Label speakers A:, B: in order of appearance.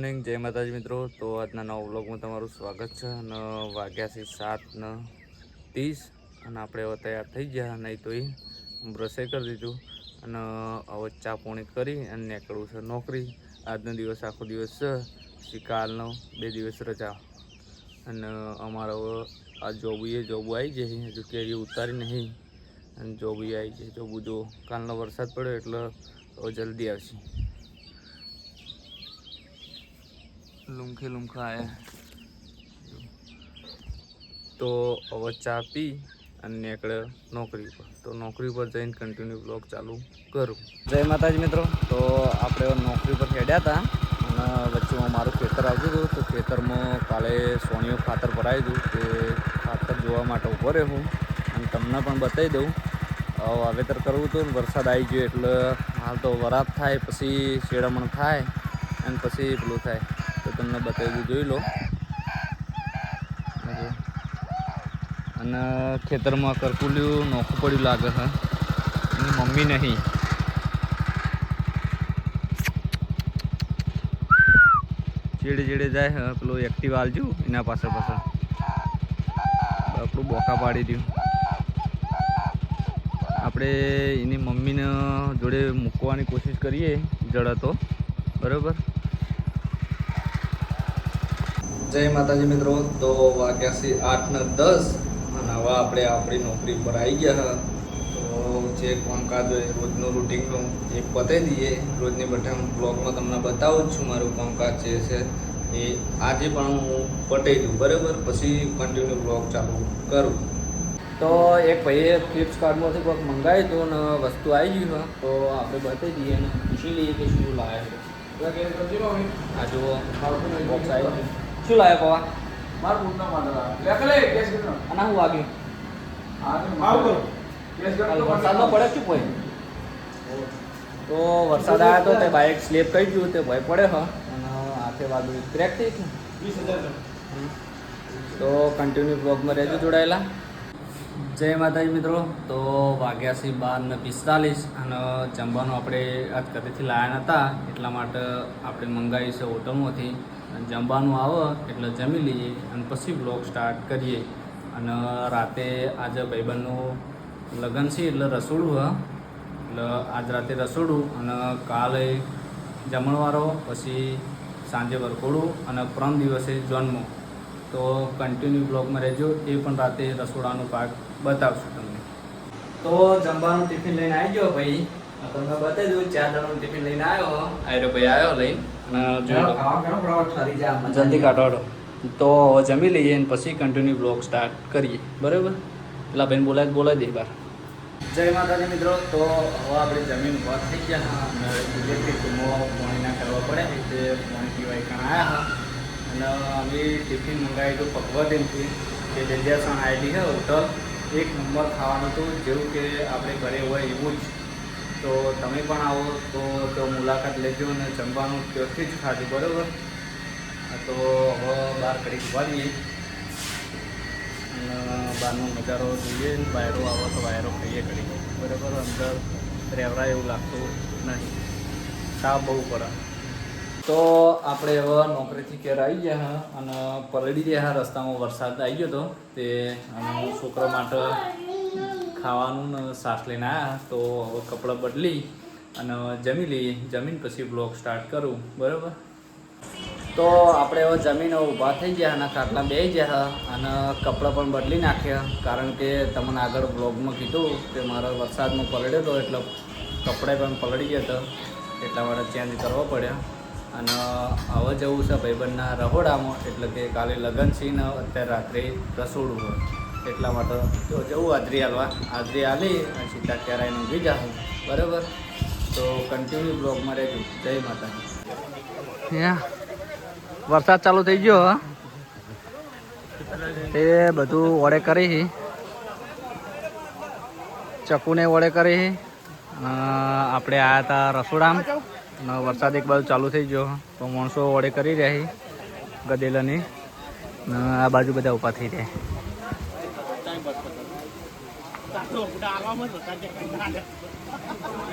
A: Morning, જય માતાજી મિત્રો. તો આજના નવા વ્લોગમાં તમારું સ્વાગત છે. અને વાગ્યા સાત ને ત્રીસ અને આપણે હવે તૈયાર થઈ ગયા, નહીં તો એ બ્રશે કરી દીધું. અને હવે ચા પોણી કરી અને નીકળવું છે નોકરી. આજનો દિવસ આખો દિવસ છે. પછી કાલનો બે દિવસ રજા. અને અમારો આ જોબુએ જોબુ આવી જાય હજુ કેરી ઉતારી નહીં. અને જોબુએ આવી જાય જોબુ જો કાલનો વરસાદ પડ્યો એટલે જલ્દી આવશે. લુમખે લુમખા આયા તો હવે ચા પી અને નીકળે નોકરી પર તો નોકરી પર જઈને કન્ટિન્યુ બ્લોગ ચાલુ કરું જય માતાજી મિત્રો તો આપણે નોકરી પર હેડ્યા હતા અને વચ્ચે હું મારું ખેતર આવતું હતું તો ખેતરમાં કાલે સોનિયો ખાતર ભરાવી દઉં તે ખાતર જોવા માટે ઊભો રહ્યો હું અને તમને પણ બતાવી દઉં વાવેતર કરવું હતું ને વરસાદ આવી ગયો એટલે હાલ તો વરાપ થાય પછી શેડામણ થાય અને પછી પેલું થાય તમને બતાવી જોઈ લો. અને ખેતરમાં કરકુલ્યું નોખું પડ્યું લાગે છે. એની મમ્મી નહીં. ચીડે ચીડે જાય હા પેલું એક્ટિવ આલજુ એના પાછળ પાછળ. આપણું બોકા પાડી દઉં. આપણે એની મમ્મીને જોડે મૂકવાની કોશિશ કરીએ જડતો બરાબર? જય માતાજી મિત્રો તો વાગ્યા છે આઠ ને દસ અને હવે આપણે આપણી નોકરી પર આવી ગયા તો જે કામકાજ હોય રોજનું રૂટિનનું એ પતાવી દઈએ. રોજની બધા હું બ્લોગમાં તમને બતાવું જ છું મારું કામકાજ જે છે એ આજે પણ હું પટાઈ દઉં બરાબર? પછી કન્ટિન્યુ બ્લોગ ચાલુ કરું. તો એક ભાઈએ ફ્લિપકાર્ટમાંથી કોઈક મંગાવ્યું હતું ને વસ્તુ આવી ગયું તો આપણે બતાવી દઈએ અને પૂછી લઈએ કે શું લાવ્યા છે. આ જુઓ બોક્સ આવ્યું શું લાવ્યા પવા?
B: મારું મુન્ના માંડવા લે કેસ કરનો
A: અને હું વાગ્યું
B: આ માવ કરો. કેસ કરનો
A: વરસાદમાં પડે શું કોઈ તો વરસાદ આવ્યો તો તે બાઇક સ્લીપ કરી ગયું તે ભય પડે હ. અને હાથે વાગ્યું ક્રેક થઈ ગયું?
B: 20000
A: તો કન્ટિન્યુ બ્લોગમાં રહેજો જોડાયેલા. જય માતાજી મિત્રો. તો વાગ્યા છે બાર ને પિસ્તાલીસ અને જમવાનું આપણે આજ કદેથી લાયા નહોતા એટલા માટે આપણે મંગાવી છે હોટલમાંથી. જમવાનું આવે, એટલે જમી લઈએ અને પછી બ્લોગ સ્ટાર્ટ કરીએ. અને રાતે આજે ભાઈબંધનું લગ્ન છે, એટલે રસોડું, હ. એટલે આજ રાતે રસોડું અને કાલે જમણવારો, પછી સાંજે વરકોડું અને પરમ દિવસે જન્મ. તો કન્ટિન્યુ બ્લોગમાં રહેજો, એ પણ રાતે રસોડાનો પાક બતાવશું તમને. તો જમવાનું ટિફિન લઈને આવી ગયો ભાઈ. તમને બતાવી દઉં ચાર જણાનું ટિફિન લઈને આવ્યો. આયરો ભાઈ આવ્યો લઈને. અને જોઈ જલ્દી કાઢો તો જમી લઈએ અને પછી કન્ટિન્યુ બ્લોગ સ્ટાર્ટ કરીએ. બરાબર? પેલા ભાઈને બોલાય બોલાવી દે બાર. જય માતાજી મિત્રો. તો હવે આપણે જમીન ઊભા થઈ ગયા. હા અને ઇલેક્ટ્રિક રૂમો પાણી ના કરવા પડે. તે પાણી પીવાય કણ આવ્યા હા. અને અમે ટિફિન મંગાવી હતું પકવાદેનથી જે જગ્યાસણ આવેલી છે હોટલ. એક નંબર ખાવાનું હતું. જેવું કે આપણે ઘરે હોય એવું જ. તો તમે પણ આવો તો તો મુલાકાત લેજો અને જમવાનું ત્યાંથી જ ખાજો, બરાબર? તો હવે બહાર ઘડી ઊભા રહીએ. બહારનો નજારો જોઈએ, વાયરો આવો તો વાયરો ખાઈએ ઘડી બરાબર? અંદર રહેવરા એવું લાગતું નહીં. તાપ બહુ પડે તો આપણે હવે નોકરીથી ઘેર આવી ગયા અને પલળી ગયા, રસ્તામાં વરસાદ આવી ગયો હતો તે છોકરા માટે ખાવાનું સાસ લઈને આવ્યા તો હવે કપડાં બદલી અને જમી લઈએ. જમીન પછી બ્લોગ સ્ટાર્ટ કરું. બરાબર? તો આપણે હવે જમીન ઊભા થઈ ગયા અને ખાટલા બે ગયા અને કપડાં પણ બદલી નાખ્યા. કારણ કે તમને આગળ બ્લોગમાં કીધું કે મારો વરસાદમાં પલળ્યો હતો એટલે કપડાં પણ પલળી ગયા હતા. એટલા માટે ચેન્જ કરવા પડ્યા. અને હવે જવું છે ભાઈબંધના રહોડામાં, એટલે કે કાલે લગ્ન છે ને અત્યારે રાત્રે રસોડું હોય. એટલા માટે તો જવું હાજરી હાલવા હાજરી હાલી અને સીધા ક્યારે ઊંઘી જાઉં બરાબર? તો કન્ટિન્યુ બ્લોગમાં રહેજો. જય માતા વરસાદ ચાલુ થઈ ગયો. તે બધું ઓળે કરી ચકુને ઓળે કરી આપણે આયા હતા રસોડામાં. વરસાદ એક બાજુ ચાલુ થઈ ગયો તો માણસો વડે કરી રહ્યા ગદેલાની આ બાજુ બધા ઊભા થઈ રહ્યા โดนกูด่าว่าเมื่อสุดการจัดการเนี่ย